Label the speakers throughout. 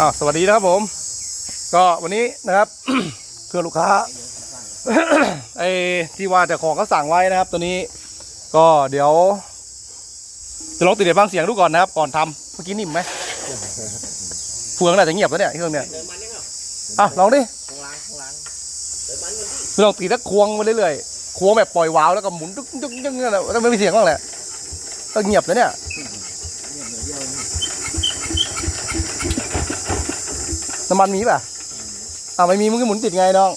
Speaker 1: อ้าวสวัสดีนะครับผม ก็วันนี้นะครับเครื่อลูกค้าไอ้ที่ว่าแต่ของก็สั่งไว้นะครับ ตัวนี้ก็เดี๋ยว จะลองติดเดี๋ยวฟังเสียงดูก่อนนะครับ ก่อนทำเมื่อกี้นิ่มไหมเฟืองน่าจะเงียบแล้วเนี่ยเครื่องเนี่ยอะลองดิลองตีแล้วควงไปเรื่อยๆควงแบบปล่อยวาวแล้วก็หมุนตึ๊กตึ๊กตึ๊กนั่นแหละแล้วไม่มีเสียงบ้างแหละก็เงียบแล้วเนี่ย น้ำมันมีป่ะอ่าไม่มีมึงก็หมุนติดไงน้อง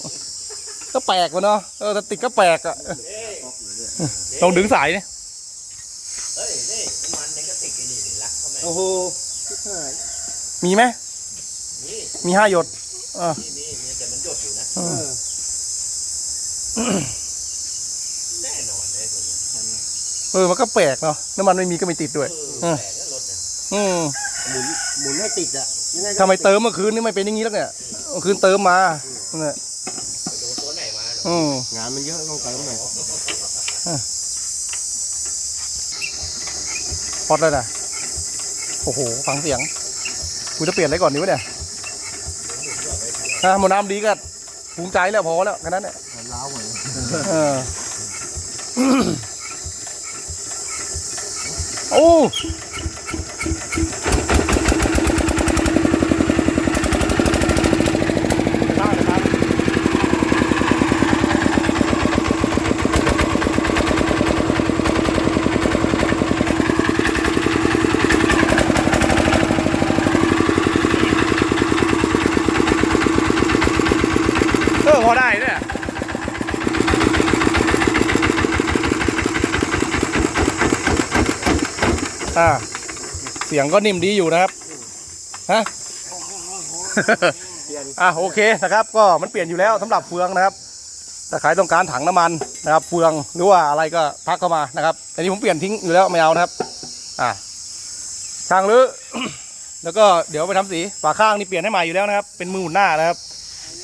Speaker 1: ก็แปลกวะเนาะเออแต่ติดก็แปลกอะลองดึงสายนี่
Speaker 2: โอ้โห
Speaker 1: มีไหมมีห้าหยดอ่าเออเออมันก็แปลกเนาะน้ำมันไม่มีก็ไม่ติดด้วยเอออืม
Speaker 2: หมุนหมุนให้ติดอะ ยังไงก็
Speaker 1: ทำไมเติมเมื่อคืนนี่ไม่เป็นอย่างนี้แล้วเนี่ยเมื่อคืนเติมมาเนี่ยอืม
Speaker 2: งานมันเยอะต้องเติมหน่อย
Speaker 1: พอดเลยนะโอ้โหฟังเสียงกูจะเปลี่ยนอะไรก่อนดีวะเนี่ยฮะหมดน้ำดีก็ภูมิใจแล้วพอแล้วแค่นั้นแหละ
Speaker 2: ล้าวเหมือน
Speaker 1: เออ โอ้ได้เลยครับเออพอได้เนี่ย อ่า เสียงก็นิ่มดีอยู่นะครับฮะ อะโอเคนะครับ ก็มันเปลี่ยนอยู่แล้วสำหรับเฟืองนะครับถ้าใครต้องการถังน้ำมันนะครับเฟืองหรือว่าอะไรก็ทักเข้ามานะครับแต่นี้ผมเปลี่ยนทิ้งอยู่แล้วไม่เอานะครับ อ่าช่างหรือแล้วก็เดี๋ยวไปทำสีฝาข้างนี่เปลี่ยนให้ใหม่อยู่แล้วนะครับ เป็นมือหมุนหน้านะครับ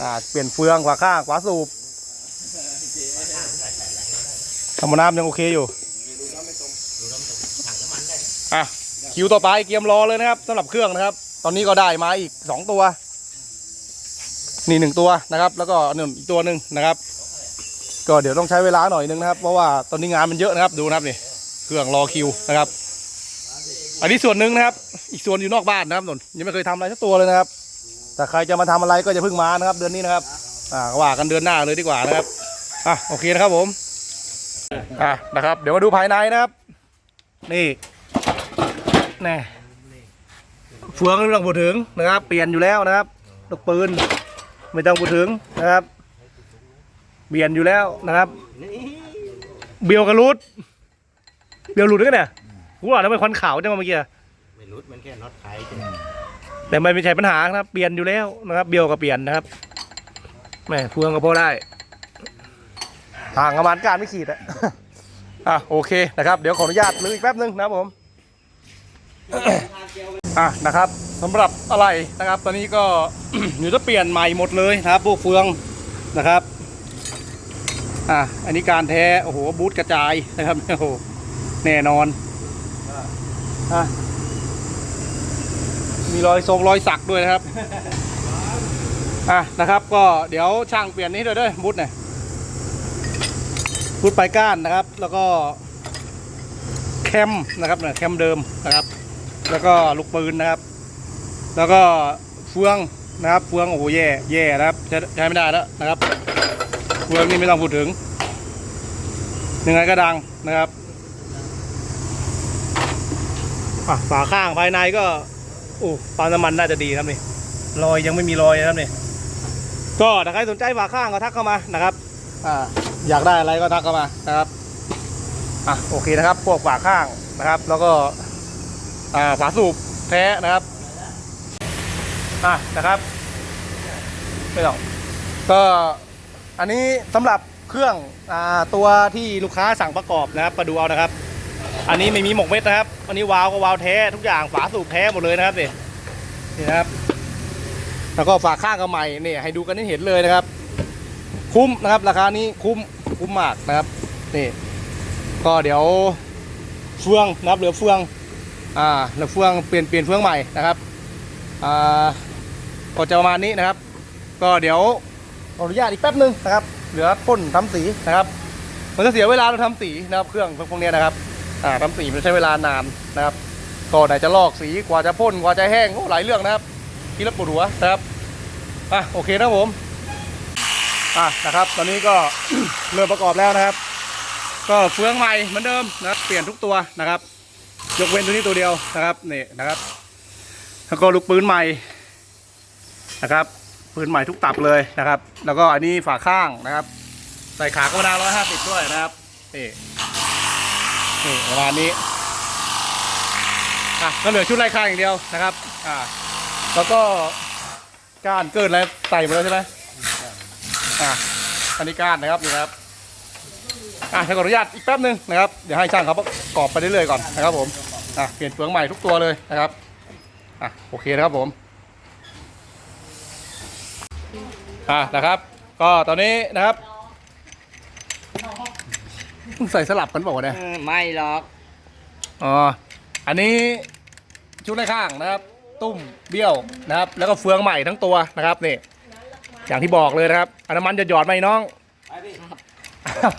Speaker 1: อ่าเปลี่ยนเฟืองฝาข้างฝาสูบธรรมน้ำยังโอเคอยู่อะ คิวต่อไปเกียมรอเลยนะครับสำหรับเครื่องนะครับ ตอนนี้ก็ได้มาอีกสองตัว นี่หนึ่งตัวนะครับ แล้วก็หนึ่งอีกตัวหนึ่งนะครับ ก็เดี๋ยวต้องใช้เวลาหน่อยนึงนะครับ เพราะว่าตอนนี้งานมันเยอะนะครับดูนะครับนี่เครื่องรอคิวนะครับ อันนี้ส่วนหนึ่งนะครับ อีกส่วนอยู่นอกบ้านนะครับนนยังไม่เคยทำอะไรสักตัวเลยนะครับแต่ใครจะมาทำอะไรก็จะเพิ่งมานะครับ เดือนนี้นะครับ อ่าก็ว่ากันเดือนหน้าเลยดีกว่านะครับอะโอเคนะครับผมอะนะครับ เดี๋ยวมาดูภายในนะครับ นี่ แน่เฟืองไม่ต้องพูดถึงนะครับ เปลี่ยนอยู่แล้วนะครับลูกปืนไม่ต้องพูดถึงนะครับ เปลี่ยนอยู่แล้วนะครับ เบียวกับรูดเบียวหลุดด้วยกันเนี่ยกูว่าทำไมควันขาวจังวะเมื่อกี้
Speaker 2: ไม่รู้มันแค่น็อตไทย
Speaker 1: แต่มันไม่ใช่ปัญหานะครับ เปลี่ยนอยู่แล้วนะครับ เบียวกับเปลี่ยนนะครับแหม่เฟืองก็พอได้ห่างประมาณการไม่ขีดอะอะโอเคนะครับ เดี๋ยวขออนุญาตลื้ออีกแป๊บนึงนะครับผม อะนะครับสำหรับอะไรนะครับ ตอนนี้ก็ อยู่จะเปลี่ยนใหม่หมดเลยนะครับพวกเฟืองนะครับอะอันนี้การแท้โอ้โหบูทกระจายนะครับโอ้โหแน่นอนอะมีรอยทรงรอยสักด้วยนะครับอะนะครับ ก็เดี๋ยวช่างเปลี่ยนนี้ด้วยด้วยบูทเนี่ยบูทปลายก้านนะครับ แล้วก็แคมนะครับเนี่ยแคมเดิมนะครับ แล้วก็ลูกปืนนะครับ แล้วก็เฟืองนะครับเฟืองโอ้โหแย่แย่นะครับใช้ใช้ไม่ได้แล้วนะครับเฟืองนี่ไม่ต้องพูดถึงยังไงก็ดังนะครับฝาข้างภายในก็โอ้ปั๊มน้ำมันน่าจะดีครับนี่รอยยังไม่มีรอยนะครับนี่ก็ถ้าใครสนใจฝาข้างก็ทักเข้ามานะครับอ่าอยากได้อะไรก็ทักเข้ามานะครับอะโอเคนะครับ พวกฝาข้างนะครับ แล้วก็ อ่าฝาสูบแท้นะครับอะนะครับไม่ต้องก็อันนี้สำหรับเครื่องอ่าตัวที่ลูกค้าสั่งประกอบนะครับมาดูเอานะครับ อันนี้ไม่มีหมกเม็ดนะครับ อันนี้วาล์วก็วาล์วแท้ทุกอย่างฝาสูบแท้หมดเลยนะครับนี่นี่ครับ แล้วก็ฝาข้างก็ใหม่เนี่ยให้ดูกันให้เห็นเลยนะครับ คุ้มนะครับ ราคานี้คุ้มคุ้มมากนะครับนี่ก็เดี๋ยวเฟืองนะครับเหลือเฟือง อ่าแล้วเฟืองเปลี่ยนเปลี่ยนเฟืองใหม่นะครับอ่าก็จะประมาณนี้นะครับ ก็เดี๋ยวขออนุญาตอีกแป๊บนึงนะครับ เหลือพ่นทำสีนะครับมันจะเสียเวลาเราทำสีนะครับเครื่องพวกนี้นะครับอ่าทำสีมันใช้เวลานานนะครับก็ไหนจะลอกสีกว่าจะพ่นกว่าจะแห้งโอ้หลายเรื่องนะครับคิดแล้วปวดหัวนะครับอะโอเคนะผมอะนะครับ ตอนนี้ก็เริ่มประกอบแล้วนะครับ ก็เฟืองใหม่เหมือนเดิมนะเปลี่ยนทุกตัวนะครับ ยกเว้นตัวนี้ตัวเดียวนะครับนี่นะครับ แล้วก็ลูกปืนใหม่นะครับปืนใหม่ทุกตับเลยนะครับ แล้วก็อันนี้ฝาข้างนะครับ ใส่ขากระดาร้อยห้าสิบด้วยนะครับนี่นี่ประมาณนี้อะก็เหลือชุดไล่ข้างอย่างเดียวนะครับอ่าแล้วก็ก้านเกินอะไรใส่หมดแล้วใช่ไหมอะอันนี้ก้านนะครับนี่ครับอะขออนุญาตอีกแป๊บนึงนะครับ เดี๋ยวให้ช่างเขาประกอบไปเรื่อยๆก่อนนะครับผม อะเปลี่ยนเฟืองใหม่ทุกตัวเลยนะครับอะโอเคนะครับผมอะนะครับ ก็ตอนนี้นะครับใส่สลับกันบอกว่าวะเนี่ย
Speaker 2: ไม่หรอก
Speaker 1: อ๋ออันนี้ชุดไล่ข้างนะครับ ตุ้มเบี้ยวนะครับ แล้วก็เฟืองใหม่ทั้งตัวนะครับนี่อย่างที่บอกเลยนะครับอันน้ำมันจะหยอดไหมน้อง
Speaker 2: ไปพี่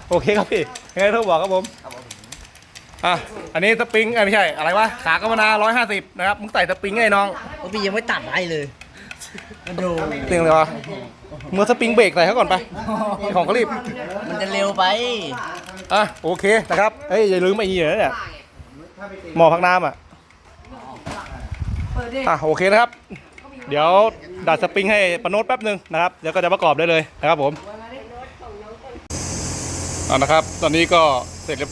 Speaker 1: โอเคครับพี่ยังไงต้องบอกครับผม อะอันนี้สปริงเอ้ยไม่ใช่อะไรวะขากรรมนาร้อยห้าสิบนะครับมึงใส่สปริงไงน้อง
Speaker 2: พี่ยังไม่ตัดให้เลยดู
Speaker 1: เรื่องเลยวะมือสปริงเบรกใส่เขาก่อนไปของเขารีบ
Speaker 2: มันจะเร็วไป
Speaker 1: อะโอเคนะครับเอ้ยอย่าลืมไอ้เหี้ยเนี่ยหมอพักน้ำอะอะโอเคนะครับ เดี๋ยวดัดสปริงให้ปนโนตแป๊บหนึ่งนะครับเดี๋ยวก็จะประกอบได้เลยนะครับผมเอานะครับ ตอนนี้ก็เสร็จเรียบ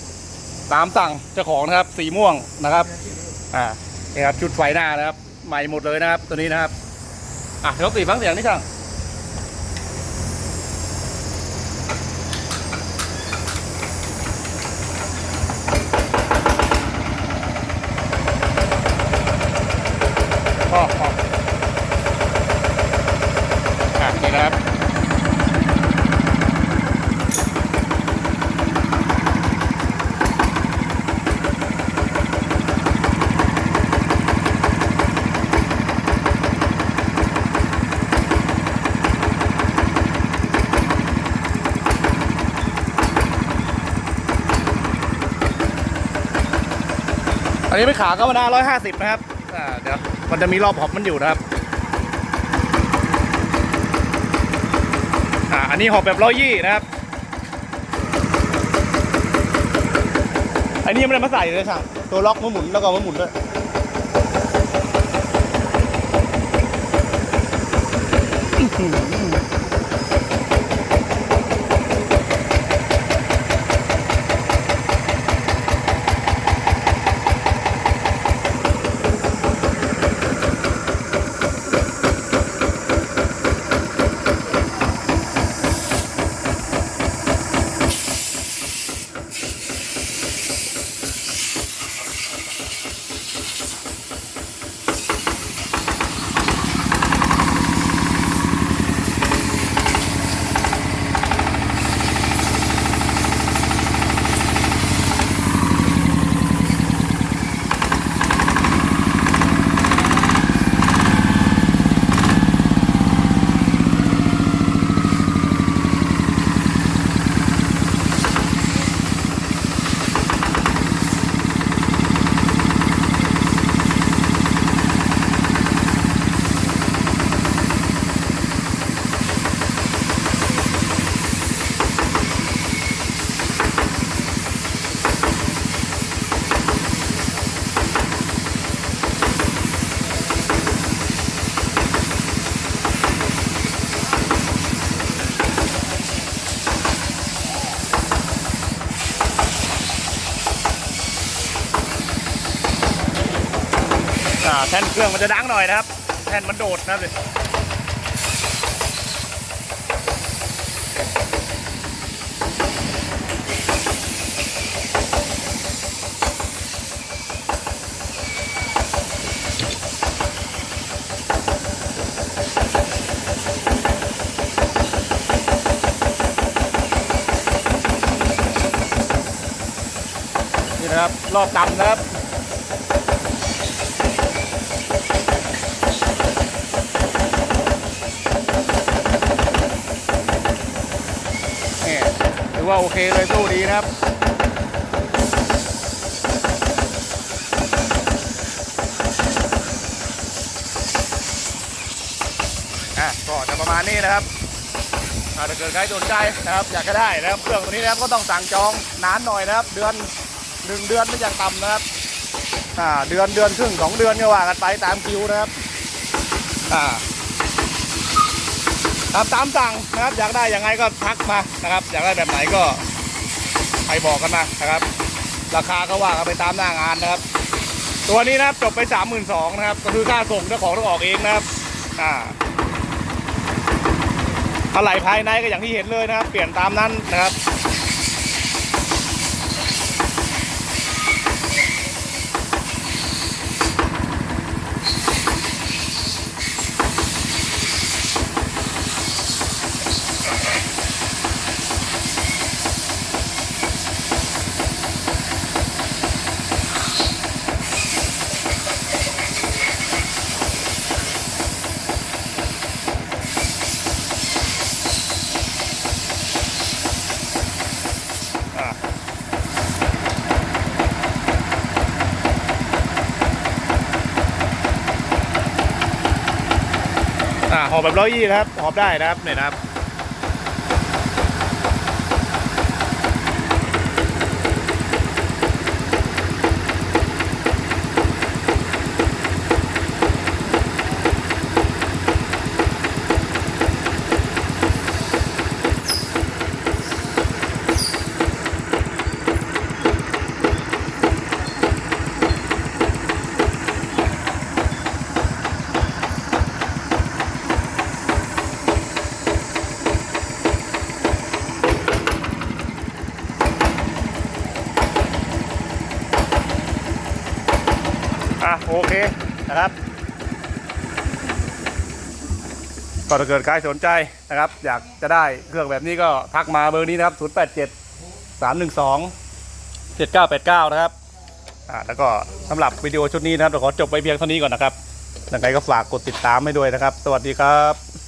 Speaker 1: ตามสั่งเจ้าของนะครับ สีม่วงนะครับอ่านี่ครับชุดไฟหน้านะครับ ใหม่หมดเลยนะครับ ตัวนี้นะครับอะเดี๋ยวตีฟังเสียงนี่ช่างพ่อพ่ออะนี่นะครับ อันนี้เป็นขาก็มานาร้อยห้าสิบนะครับ อ่า เดี๋ยว มันจะมีรอบหอบมันอยู่นะครับ อ่า อันนี้หอบแบบร้อยยี่นะครับ อันนี้ยังไม่ได้มาใส่เลยค่ะตัวล็อกมันหมุนแล้วก็มันหมุนด้วยอ่า แท่นเครื่องมันจะดังหน่อยนะครับ แท่นมันโดดนะครับนี่นะครับ รอบดำนะครับ อว่าโอเคเลยสู้ดีนะครับอะก็จะประมาณนี้นะครับถ้าเกิดใครสนใจนะครับอยากจะได้นะครับเครื่องตัวนี้นะครับก็ต้องสั่งจองนานหน่อยนะครับ เดือนหนึ่งเดือนไม่อย่างต่ำนะครับอ่าเดือนเดือนครึ่งสองเดือนก็ว่ากันไปตามคิวนะครับอ่า ตามตามสั่งนะครับ อยากได้ยังไงก็ทักมานะครับ อยากได้แบบไหนก็ใครบอกกันมานะครับ ราคาก็ว่ากันไปตามหน้างานนะครับ ตัวนี้นะครับจบไปสามหมื่นสองนะครับ ก็คือค่าส่งเจ้าของต้องออกเองนะครับอ่าอะไรภายในก็อย่างที่เห็นเลยนะครับ เปลี่ยนตามนั้นนะครับ อ่าหอบแบบร้อยยี่นะครับหอบได้นะครับเนี่ยนะครับ อะโอเคนะครับ ก็ถ้าเกิดใครสนใจนะครับ อยากจะได้เครื่องแบบนี้ก็ทักมาเบอร์นี้นะครับ 0 8 7 3 1 2 7 9 8 9 นะครับอ่าแล้วก็สำหรับวิดีโอชุดนี้นะครับเราขอจบไปเพียงเท่านี้ก่อนนะครับยังไงก็ฝากกดติดตามให้ด้วยนะครับ สวัสดีครับ